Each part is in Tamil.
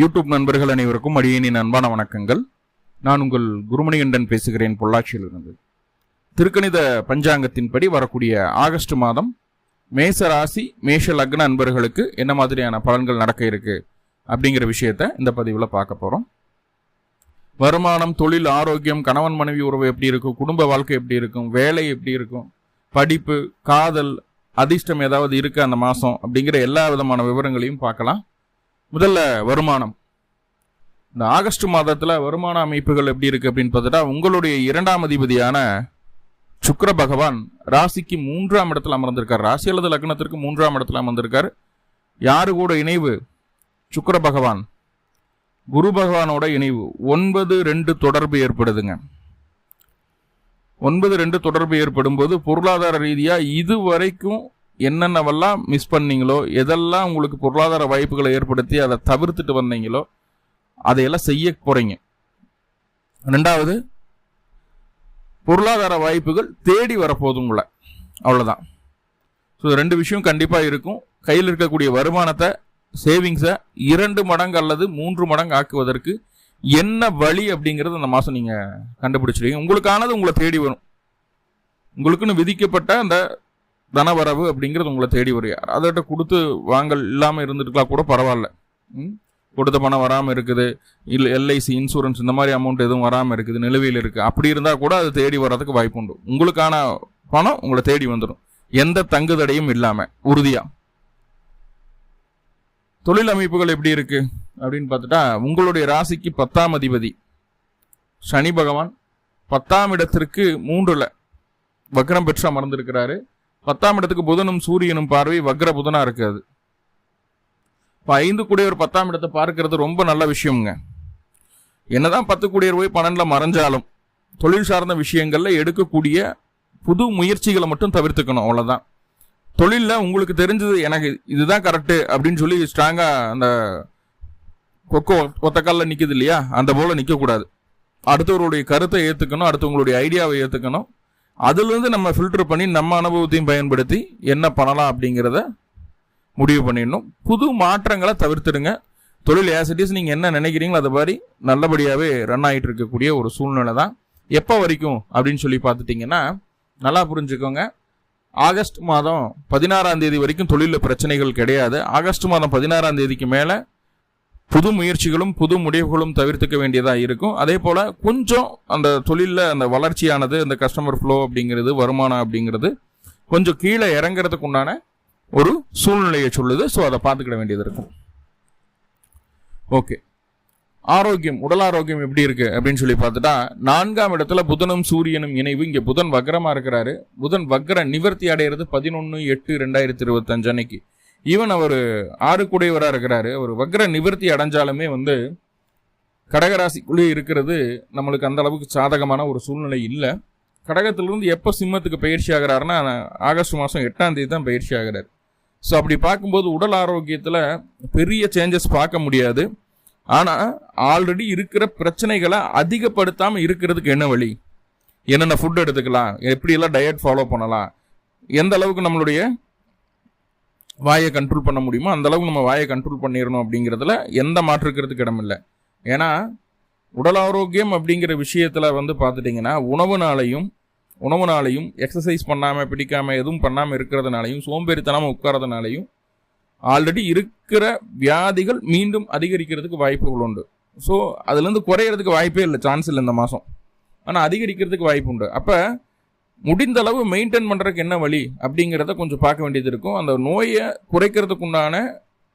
யூடியூப் நண்பர்கள் அனைவருக்கும் அடியேனின் அன்பான வணக்கங்கள். நான் உங்கள் குருமணிகண்டன் பேசுகிறேன் பொள்ளாச்சியிலிருந்து. திருக்கணித பஞ்சாங்கத்தின்படி வரக்கூடிய ஆகஸ்ட் மாதம் மேச ராசி மேஷ லக்ன அன்பர்களுக்கு என்ன மாதிரியான பலன்கள் நடக்க இருக்கு அப்படிங்கிற விஷயத்த இந்த பதிவில் பார்க்க போகிறோம் வருமானம் தொழில் ஆரோக்கியம் கணவன் மனைவி உறவு எப்படி இருக்கும் குடும்ப வாழ்க்கை எப்படி இருக்கும் வேலை எப்படி இருக்கும் படிப்பு காதல் அதிர்ஷ்டம் ஏதாவது இருக்கு அந்த மாதம் அப்படிங்கிற எல்லா விதமான விவரங்களையும் பார்க்கலாம். முதல்ல வருமானம். இந்த ஆகஸ்ட் மாதத்தில் வருமான அமைப்புகள் எப்படி இருக்குது அப்படின்னு பார்த்துட்டா உங்களுடைய இரண்டாம் அதிபதியான சுக்கர பகவான் ராசிக்கு மூன்றாம் இடத்துல அமர்ந்திருக்கார். ராசி அல்லது லக்னத்திற்கு மூன்றாம் இடத்துல அமர்ந்திருக்கார். யாரு கூட இணைவு? சுக்கர பகவான். குரு பகவானோட இணைவு. ஒன்பது ரெண்டு தொடர்பு ஏற்படுதுங்க. ஒன்பது ரெண்டு தொடர்பு ஏற்படும் போது பொருளாதார ரீதியாக இது வரைக்கும் என்னென்னவெல்லாம் மிஸ் பண்ணீங்களோ எதெல்லாம் உங்களுக்கு பொருளாதார வாய்ப்புகளை ஏற்படுத்தி அதை தவிர்த்துட்டு வந்தீங்களோ அதையெல்லாம் செய்ய போகிறீங்க ரெண்டாவது பொருளாதார வாய்ப்புகள் தேடி வரப்போதும் உங்களை. அவ்வளோதான் ஸோ ரெண்டு விஷயம் கண்டிப்பாக இருக்கும். கையில் இருக்கக்கூடிய வருமானத்தை சேவிங்ஸை இரண்டு மடங்கு அல்லது மூன்று மடங்கு ஆக்குவதற்கு என்ன வழி அப்படிங்கிறது அந்த மாதம் நீங்கள் கண்டுபிடிச்சிருக்கீங்க. உங்களுக்கானது உங்களை தேடி வரும். உங்களுக்குன்னு விதிக்கப்பட்ட அந்த தனவரவு அப்படிங்கிறது உங்களை தேடி வரும். அதட்ட கொடுத்து வாங்கல் இல்லாமல் இருந்துட்டுலாம் கூட பரவாயில்ல. ம்? கொடுத்த பணம் வராமல் இருக்குது. இல்லை எல்ஐசி இன்சூரன்ஸ் இந்த மாதிரி அமௌண்ட் எதுவும் வராமல் இருக்குது. நிலுவையில் இருக்குது அப்படி இருந்தால் கூட அது தேடி வர்றதுக்கு வாய்ப்பு உண்டு. உங்களுக்கான பணம் உங்களை தேடி வந்துடும் எந்த தங்குதடையும் இல்லாமல் உறுதியாக தொழில் அமைப்புகள் எப்படி இருக்கு? அப்படின்னு பார்த்துட்டா உங்களுடைய ராசிக்கு பத்தாம் அதிபதி. சனி பகவான் பத்தாம் இடத்திற்கு மூன்றில் வக்ரம் பெற்று அமர்ந்திருக்கிறாரு பத்தாம் இடத்துக்கு புதனும் சூரியனும் பார்வை வக்ர புதனா இருக்காது. இப்போ ஐந்து கூடியவர் பத்தாம் இடத்தை பார்க்கறது ரொம்ப நல்ல விஷயம்ங்க. என்னதான் பத்து கூடியவர் போய் பன்னெண்டில் மறைஞ்சாலும் தொழில் சார்ந்த விஷயங்களில் எடுக்கக்கூடிய புது முயற்சிகளை மட்டும் தவிர்த்துக்கணும் அவ்வளோதான் தொழிலில் உங்களுக்கு தெரிஞ்சது எனக்கு இதுதான் கரெக்டு அப்படின்னு சொல்லி ஸ்ட்ராங்காக அந்த கொக்கோ ஒத்தக்காலில் நிற்கிது இல்லையா? அந்த போல் நிற்கக்கூடாது அடுத்தவருடைய கருத்தை ஏற்றுக்கணும் அடுத்தவங்களுடைய ஐடியாவை ஏற்றுக்கணும் அதுலேருந்து நம்ம ஃபில்டர் பண்ணி நம்ம அனுபவத்தையும் பயன்படுத்தி என்ன பண்ணலாம் அப்படிங்கிறத முடிவு பண்ணிடணும். புது மாற்றங்களை தவிர்த்துடுங்க. தொழில் ஆசிட்டிஸ் நீங்கள் என்ன நினைக்கிறீங்களோ அது மாதிரி நல்லபடியாகவே ரன் ஆகிட்டு இருக்கக்கூடிய ஒரு சூழ்நிலை தான். எப்போ வரைக்கும் அப்படின்னு சொல்லி பார்த்துட்டிங்கன்னா நல்லா புரிஞ்சுக்கோங்க. ஆகஸ்ட் மாதம் பதினாறாம் தேதி வரைக்கும் தொழிலில் பிரச்சனைகள் கிடையாது. ஆகஸ்ட் மாதம் பதினாறாம் தேதிக்கு மேலே புது முயற்சிகளும் புது முடிவுகளும் தவிர்த்துக்க வேண்டியதாக இருக்கும். அதே போல் கொஞ்சம் அந்த தொழிலில் அந்த வளர்ச்சியானது அந்த கஸ்டமர் ஃப்ளோ அப்படிங்கிறது வருமானம் அப்படிங்கிறது கொஞ்சம் கீழே இறங்குறதுக்கு உண்டான ஒரு சூழ்நிலையை சொல்லுது. ஸோ அதை பார்த்துக்கிட வேண்டியது இருக்கும். ஓகே ஆரோக்கியம் உடல் ஆரோக்கியம் எப்படி இருக்கு அப்படின்னு சொல்லி பார்த்துட்டா நான்காம் இடத்துல புதனும் சூரியனும் இணைவு. இங்கே புதன் வக்ரமா இருக்கிறாரு. புதன் வக்ர நிவர்த்தி அடைகிறது பதினொன்று எட்டு ரெண்டாயிரத்தி இருபத்தஞ்சு அன்னைக்கு. ஈவன் அவர் ஆறு கூடையவராக இருக்கிறாரு. அவர் வக்ர நிவர்த்தி அடைஞ்சாலுமே வந்து கடகராசிக்குள்ளே இருக்கிறது நம்மளுக்கு அந்த அளவுக்கு சாதகமான ஒரு சூழ்நிலை இல்லை. கடகத்திலிருந்து எப்போ சிம்மத்துக்கு பயிற்சி ஆகிறாருன்னா ஆகஸ்ட் மாதம் எட்டாம் தேதி தான் பயிற்சி ஆகிறார். ஸோ அப்படி பார்க்கும்போது உடல் ஆரோக்கியத்தில் பெரிய சேஞ்சஸ் பார்க்க முடியாது. ஆனால் ஆல்ரெடி இருக்கிற பிரச்சனைகளை அதிகப்படுத்தாமல் இருக்கிறதுக்கு என்ன வழி? என்னென்ன ஃபுட் எடுத்துக்கலாம்? எப்படியெல்லாம் டயட் ஃபாலோ பண்ணலாம்? எந்த அளவுக்கு நம்மளுடைய வாயை கண்ட்ரோல் பண்ண முடியுமோ அந்தளவுக்கு நம்ம வாயை கண்ட்ரோல் பண்ணிடணும் அப்படிங்கிறதுல எந்த மாற்றுக்கிறதுக்கு இடமில்லை ஏன்னா உடல் ஆரோக்கியம் அப்படிங்கிற விஷயத்தில் வந்து பார்த்துட்டிங்கன்னா உணவுனாலையும் உணவுனாலையும் எக்ஸசைஸ் பண்ணாமல் பிடிக்காமல் எதுவும் பண்ணாமல் இருக்கிறதுனாலையும் சோம்பேறித்தனமாக உட்காரதுனாலையும் ஆல்ரெடி இருக்கிற வியாதிகள் மீண்டும் அதிகரிக்கிறதுக்கு வாய்ப்புகள் உண்டு. ஸோ அதுலேருந்து குறையிறதுக்கு வாய்ப்பே இல்லை சான்ஸ் இல்லை இந்த மாதம் ஆனால் அதிகரிக்கிறதுக்கு வாய்ப்பு உண்டு. அப்போ முடிந்த அளவு மெயின்டைன் பண்ணுறதுக்கு என்ன வழி அப்படிங்கிறத கொஞ்சம் பார்க்க வேண்டியது இருக்கும். அந்த நோயை குறைக்கிறதுக்குண்டான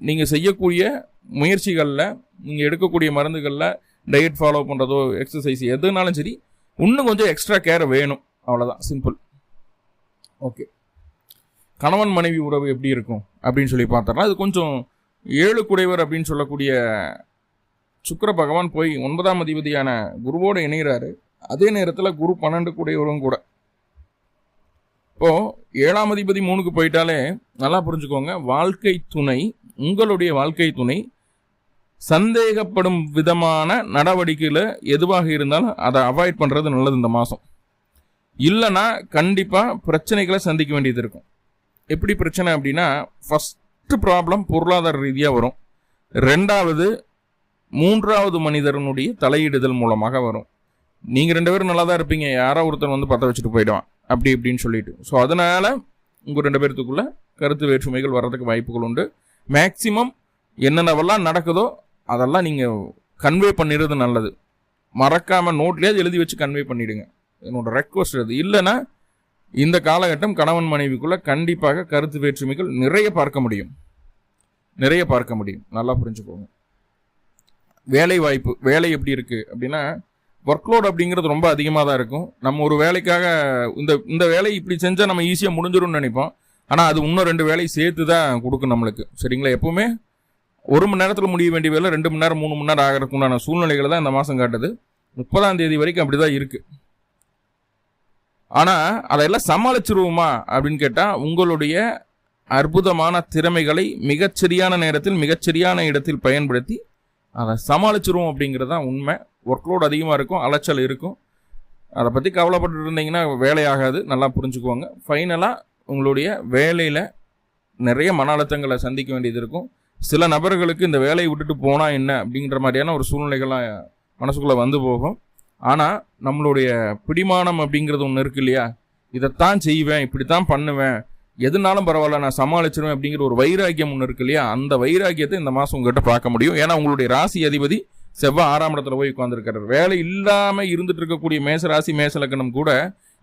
நீங்கள் செய்யக்கூடிய முயற்சிகளில் நீங்கள் எடுக்கக்கூடிய மருந்துகளில் டயட் ஃபாலோ பண்ணுறதோ எக்ஸசைஸ் எதுனாலும் சரி இன்னும் கொஞ்சம் எக்ஸ்ட்ரா கேர் வேணும். அவ்வளோதான் சிம்பிள் ஓகே கணவன் மனைவி உறவு எப்படி இருக்கும்? அப்படின்னு சொல்லி பார்த்தோம்னா அது கொஞ்சம் ஏழு குடைவர் அப்படின்னு சொல்லக்கூடிய சுக்கர பகவான் போய் ஒன்பதாம் அதிபதியான குருவோடு இணைகிறாரு அதே நேரத்தில் குரு பன்னெண்டு குடையவரும் கூட. இப்போ ஏழாம் அதிபதி மூணுக்கு போயிட்டாலே நல்லா புரிஞ்சுக்கோங்க. வாழ்க்கை துணை உங்களுடைய வாழ்க்கை துணை சந்தேகப்படும் விதமான நடவடிக்கையில் எதுவாக இருந்தாலும் அதை அவாய்ட் பண்ணுறது நல்லது இந்த மாதம் இல்லைன்னா கண்டிப்பாக பிரச்சனைகளை சந்திக்க வேண்டியது இருக்கும். எப்படி பிரச்சனை அப்படின்னா ஃபஸ்ட்டு ப்ராப்ளம் பொருளாதார ரீதியாக வரும். ரெண்டாவது மூன்றாவது மனிதனுடைய தலையிடுதல் மூலமாக வரும். நீங்கள் ரெண்டு பேரும் நல்லா தான் இருப்பீங்க. யாரோ ஒருத்தன் வந்து பற்ற வச்சுட்டு போயிடுவான். அப்படி இப்படின்னு சொல்லிட்டு. ஸோ அதனால் உங்கள் ரெண்டு பேர்த்துக்குள்ள கருத்து வேற்றுமைகள் வர்றதுக்கு வாய்ப்புகள் உண்டு. மேக்சிமம் என்னென்னவெல்லாம் நடக்குதோ அதெல்லாம் நீங்கள் கன்வே பண்ணிடுறது நல்லது. மறக்காமல் நோட்லேயே எழுதி வச்சு கன்வே பண்ணிவிடுங்க என்னோட ரெக்வஸ்ட் அது. இல்லைன்னா இந்த காலகட்டம் கணவன் மனைவிக்குள்ளே கண்டிப்பாக கருத்து வேற்றுமைகள் நிறைய பார்க்க முடியும். நிறைய பார்க்க முடியும். நல்லா புரிஞ்சுக்கோங்க. வேலை வாய்ப்பு வேலை எப்படி இருக்குது அப்படின்னா ஒர்க்லோட் அப்படிங்கிறது ரொம்ப அதிகமாக தான் இருக்கும். நம்ம ஒரு வேலைக்காக இந்த இந்த வேலையை இப்படி செஞ்சால் நம்ம ஈஸியாக முடிஞ்சிடும்னு நினைப்போம். ஆனால் அது இன்னும் ரெண்டு வேலையை சேர்த்து தான் கொடுக்கும் நம்மளுக்கு. சரிங்களா? எப்பவுமே ஒரு மணி நேரத்தில் முடிய வேண்டிய வேலை ரெண்டு மணி நேரம் மூணு மணி நேரம் ஆகிறதுக்கு உண்டான சூழ்நிலைகளை தான் இந்த மாதம் காட்டுது. முப்பதாம் தேதி வரைக்கும் அப்படி தான் இருக்குது ஆனால் அதையெல்லாம் சமாளிச்சிருவோமா அப்படின்னு கேட்டால் உங்களுடைய அற்புதமான திறமைகளை மிகச்சரியான நேரத்தில் மிகச்சரியான இடத்தில் பயன்படுத்தி அதை சமாளிச்சிருவோம் அப்படிங்கிறது தான் உண்மை. ஒர்க்லோட் அதிகமாக இருக்கும் அலைச்சல் இருக்கும். அதை பற்றி கவலைப்பட்டு இருந்தீங்கன்னா வேலையாகாது நல்லா புரிஞ்சுக்குவாங்க. ஃபைனலாக உங்களுடைய வேலையில் நிறைய மன அழுத்தங்களை சந்திக்க வேண்டியது இருக்கும். சில நபர்களுக்கு இந்த வேலையை விட்டுட்டு போனால் என்ன அப்படிங்கிற மாதிரியான ஒரு சூழ்நிலைகள்லாம் மனசுக்குள்ளே வந்து போகும். ஆனால் நம்மளுடைய பிடிமானம் அப்படிங்கிறது ஒன்று இருக்கு இல்லையா? இதைத்தான் செய்வேன் இப்படி தான் பண்ணுவேன். எதுனாலும் பரவாயில்ல நான் சமாளிச்சிருவேன் அப்படிங்கிற ஒரு வைராக்கியம் ஒன்று இருக்கு இல்லையா? அந்த வைராக்கியத்தை இந்த மாதம் உங்ககிட்ட பார்க்க முடியும். ஏன்னா உங்களுடைய ராசி அதிபதி செவ்வாய் ஆறாம் இடத்துல போய் உட்காந்துருக்காரு வேலை இல்லாமல் இருந்துட்டு இருக்கக்கூடிய மேசராசி மேசலக்கணம் கூட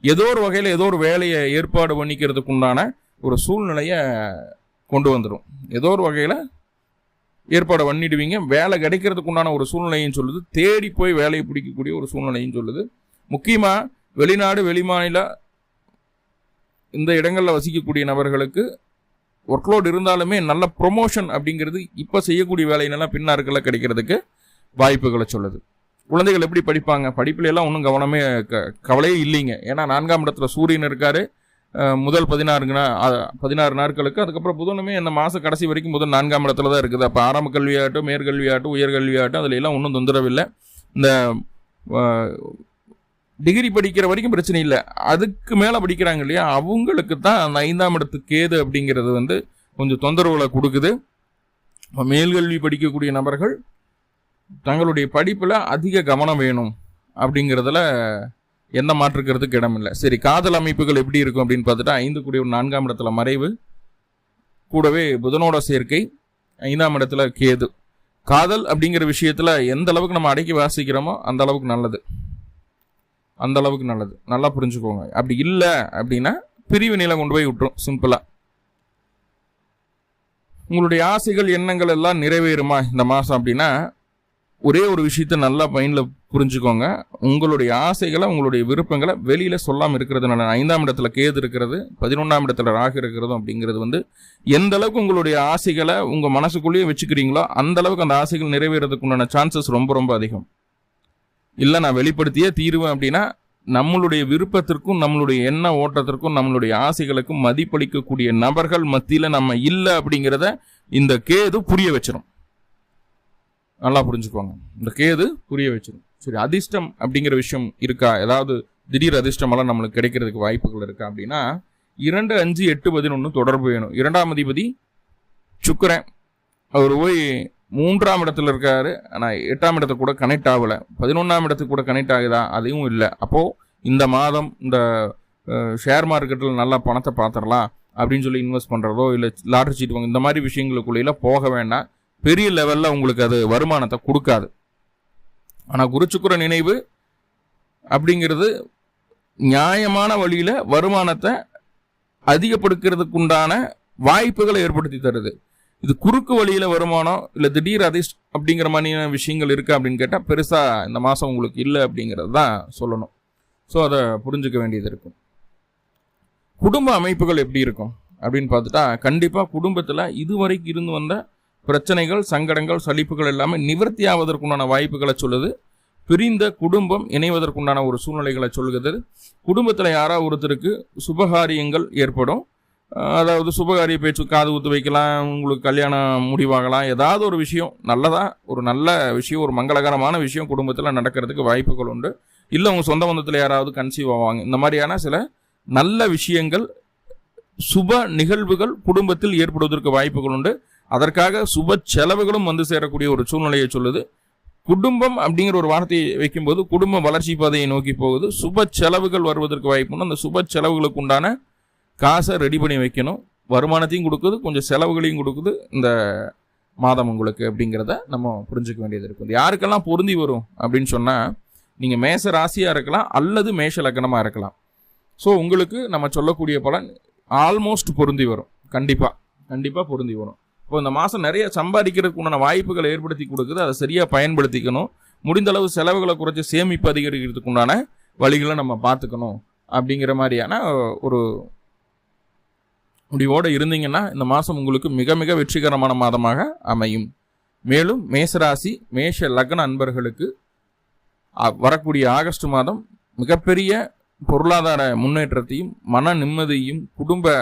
ஏதோ ஒரு வகையில் ஏதோ ஒரு வேலையை ஏற்பாடு பண்ணிக்கிறதுக்கு உண்டான ஒரு சூழ்நிலையை கொண்டு வந்துடும் ஏதோ ஒரு வகையில் ஏற்பாடு பண்ணிடுவீங்க. வேலை கிடைக்கிறதுக்கு உண்டான ஒரு சூழ்நிலையும் சொல்லுது. தேடி போய் வேலையை பிடிக்கக்கூடிய ஒரு சூழ்நிலையும் சொல்லுது. முக்கியமாக வெளிநாடு வெளிமாநில இந்த இடங்களில் வசிக்கக்கூடிய நபர்களுக்கு ஒர்க்லோட் இருந்தாலுமே நல்ல ப்ரொமோஷன் அப்படிங்கிறது இப்போ செய்யக்கூடிய வேலையினெல்லாம் பின்னாருக்கெல்லாம் கிடைக்கிறதுக்கு வாய்ப்புகளை சொல்லுது. குழந்தைகள் எப்படி படிப்பாங்க? படிப்புல எல்லாம் ஒன்றும் கவனமே க கவலையே இல்லைங்க. ஏன்னா நான்காம் இடத்துல சூரியன் இருக்காரு. முதல் பதினாறு பதினாறு நாட்களுக்கு அதுக்கப்புறம் புதனுமே இந்த மாதம் கடைசி வரைக்கும் முதல் நான்காம் இடத்துல தான் இருக்குது. அப்போ ஆரம்ப கல்வியாகட்டும் மேற்கல்வியாகட்டும் உயர்கல்வியாகட்டும் அதில் எல்லாம் ஒன்றும் தொந்தரவில்லை. இந்த டிகிரி படிக்கிற வரைக்கும் பிரச்சனை இல்லை. அதுக்கு மேலே படிக்கிறாங்க இல்லையா? அவங்களுக்கு தான் அந்த ஐந்தாம் இடத்துக்கு கேது அப்படிங்கிறது வந்து கொஞ்சம் தொந்தரவுகளை கொடுக்குது. மேல்கல்வி படிக்கக்கூடிய நபர்கள் தங்களுடைய படிப்பில் அதிக கவனம் வேணும் அப்படிங்கிறதுல எந்த மாற்றுக்கிறதுக்கு இடமில்லை. சரி காதல் அமைப்புகள் எப்படி இருக்கும் அப்படின்னு பார்த்துட்டா ஐந்து கூடிய ஒரு நான்காம் இடத்துல மறைவு கூடவே புதனோட சேர்க்கை ஐந்தாம் இடத்துல கேது. காதல் அப்படிங்கிற விஷயத்தில் எந்த அளவுக்கு நம்ம அடக்கி வாசிக்கிறோமோ அந்த அளவுக்கு நல்லது. அந்த அளவுக்கு நல்லது. நல்லா புரிஞ்சுக்கோங்க. அப்படி இல்லை அப்படின்னா பிரிவு நிலை கொண்டு போய் விட்டுரும் சிம்பிளாக உங்களுடைய ஆசைகள் எண்ணங்கள் எல்லாம் நிறைவேறுமா இந்த மாதம் அப்படின்னா ஒரே ஒரு விஷயத்த நல்லா பயனில் புரிஞ்சுக்கோங்க. உங்களுடைய ஆசைகளை உங்களுடைய விருப்பங்களை வெளியில் சொல்லாமல் இருக்கிறதுனால ஐந்தாம் இடத்துல கேது இருக்கிறது பதினொன்றாம் இடத்துல ராகு இருக்கிறதும் அப்படிங்கிறது வந்து எந்த அளவுக்கு உங்களுடைய ஆசைகளை உங்கள் மனசுக்குள்ளேயே வச்சுக்கிறீங்களோ அந்த அளவுக்கு அந்த ஆசைகள் நிறைவேறதுக்கு உண்டான சான்சஸ் ரொம்ப ரொம்ப அதிகம். இல்லை நான் வெளிப்படுத்தியே தீருவேன் அப்படின்னா நம்மளுடைய விருப்பத்திற்கும் நம்மளுடைய எண்ண ஓட்டத்திற்கும் நம்மளுடைய ஆசைகளுக்கும் மதிப்பளிக்கக்கூடிய நபர்கள் மத்தியில் நம்ம இல்லை அப்படிங்கிறத இந்த கேது புரிய வச்சிடும் நல்லா புரிஞ்சுக்குவாங்க. இந்த கேது புரிய வச்சிடும் சரி அதிர்ஷ்டம் அப்படிங்கிற விஷயம் இருக்கா? ஏதாவது திடீர் அதிர்ஷ்டமெல்லாம் நம்மளுக்கு கிடைக்கிறதுக்கு வாய்ப்புகள் இருக்கா அப்படின்னா இரண்டு அஞ்சு எட்டு பதினொன்று தொடர்பு வேணும். இரண்டாம் அதிபதி சுக்கரன். அவர் போய் மூன்றாம் இடத்துல இருக்காரு. ஆனால் எட்டாம் இடத்துக்கு கூட கனெக்ட் ஆகலை. பதினொன்றாம் இடத்துக்கு கூட கனெக்ட் ஆகுதா? அதையும் இல்லை. அப்போது இந்த மாதம் இந்த ஷேர் மார்க்கெட்டில் நல்லா பணத்தை பார்த்துடலாம் அப்படின்னு சொல்லி இன்வெஸ்ட் பண்ணுறதோ இல்லை லாட்ரி சீட் வாங்க இந்த மாதிரி விஷயங்களுக்குள்ளே போக வேண்டாம். பெரிய லெவலில் உங்களுக்கு அது வருமானத்தை கொடுக்காது. ஆனால் குருச்சுக்குற நினைவு அப்படிங்கிறது நியாயமான வழியில் வருமானத்தை அதிகப்படுத்துறதுக்கு உண்டான வாய்ப்புகளை ஏற்படுத்தி தருது. இது குறுக்கு வழியில் வருமானம் இல்லை திடீர் அதிர்ஷ்ட் அப்படிங்கிற மாதிரியான விஷயங்கள் இருக்குது அப்படின்னு கேட்டால் பெருசாக இந்த மாதம் உங்களுக்கு இல்லை அப்படிங்கிறது தான் சொல்லணும். ஸோ அதை புரிஞ்சுக்க வேண்டியது இருக்கும். குடும்ப அமைப்புகள் எப்படி இருக்கும் அப்படின்னு பார்த்துட்டா கண்டிப்பாக குடும்பத்தில் இதுவரைக்கும் இருந்து வந்த பிரச்சனைகள் சங்கடங்கள் சலிப்புகள் எல்லாமே நிவர்த்தி ஆவதற்குண்டான வாய்ப்புகளை சொல்லுது. பிரிந்த குடும்பம் இணைவதற்குண்டான ஒரு சூழ்நிலைகளை சொல்கிறது குடும்பத்தில் யாராவது ஒருத்தருக்கு சுபகாரியங்கள் ஏற்படும். அதாவது சுபகாரிய பேச்சு காது ஊத்து வைக்கலாம் உங்களுக்கு கல்யாணம் முடிவாகலாம். ஏதாவது ஒரு விஷயம் நல்லதா ஒரு நல்ல விஷயம் ஒரு மங்களகரமான விஷயம் குடும்பத்தில் நடக்கிறதுக்கு வாய்ப்புகள் உண்டு. இல்லை உங்கள் சொந்த பந்தத்தில் யாராவது கன்சீவ் ஆவாங்க. இந்த மாதிரியான சில நல்ல விஷயங்கள் சுப நிகழ்வுகள் குடும்பத்தில் ஏற்படுவதற்கு வாய்ப்புகள் உண்டு. அதற்காக சுப செலவுகளும் வந்து சேரக்கூடிய ஒரு சூழ்நிலையை சொல்லுது. குடும்பம் அப்படிங்கிற ஒரு வார்த்தையை வைக்கும்போது குடும்ப வளர்ச்சி பாதையை நோக்கி போகுது. சுப செலவுகள் வருவதற்கு வாய்ப்புண்டு அந்த சுப செலவுகளுக்கு உண்டான காசை ரெடி பண்ணி வைக்கணும். வருமானத்தையும் கொடுக்குது. கொஞ்சம் செலவுகளையும் கொடுக்குது. இந்த மாதம் உங்களுக்கு அப்படிங்கிறத நம்ம புரிஞ்சுக்க வேண்டியது இருக்கும் யாருக்கெல்லாம் பொருந்தி வரும் அப்படின்னு சொன்னால் நீங்கள் மேச ராசியாக இருக்கலாம் அல்லது மேஷ லக்கணமாக இருக்கலாம். ஸோ உங்களுக்கு நம்ம சொல்லக்கூடிய பலன் ஆல்மோஸ்ட் பொருந்தி வரும். கண்டிப்பாக கண்டிப்பாக பொருந்தி வரும். இப்போ இந்த மாதம் நிறைய சம்பாதிக்கிறதுக்கு உண்டான வாய்ப்புகளை ஏற்படுத்தி கொடுக்குது. அதை சரியாக பயன்படுத்திக்கணும். முடிந்த அளவு செலவுகளை குறைச்சி சேமிப்பு அதிகரிக்கிறதுக்கு உண்டான வழிகளை நம்ம பார்த்துக்கணும் அப்படிங்கிற மாதிரியான ஒரு முடிவோடு இருந்தீங்கன்னா இந்த மாதம் உங்களுக்கு மிக மிக வெற்றிகரமான மாதமாக அமையும். மேலும் மேசராசி மேஷ லக்ன அன்பர்களுக்கு வரக்கூடிய ஆகஸ்ட் மாதம் மிகப்பெரிய பொருளாதார முன்னேற்றத்தையும் மன நிம்மதியையும் குடும்ப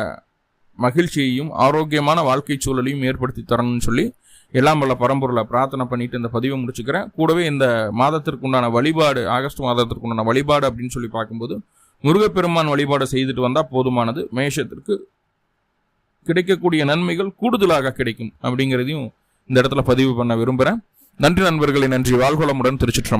மகிழ்ச்சியையும் ஆரோக்கியமான வாழ்க்கை சூழலையும் ஏற்படுத்தி தரணும்னு சொல்லி எல்லாம் வல்ல பரம்பொருளை பிரார்த்தனை பண்ணிட்டு இந்த பதிவை முடிச்சுக்கிறேன். கூடவே இந்த மாதத்திற்கு உண்டான வழிபாடு ஆகஸ்ட் மாதத்திற்கு உண்டான வழிபாடு அப்படின்னு சொல்லி பார்க்கும்போது முருகப்பெருமான் வழிபாடு செய்துட்டு வந்தால் போதுமானது. மேஷத்திற்கு கிடைக்கக்கூடிய நன்மைகள் கூடுதலாக கிடைக்கும் அப்படிங்கிறதையும் இந்த இடத்துல பதிவு பண்ண விரும்புகிறேன் நன்றி நண்பர்களே நன்றி. வாழ்வளமுடன் திருச்சிற்றம்பலம்.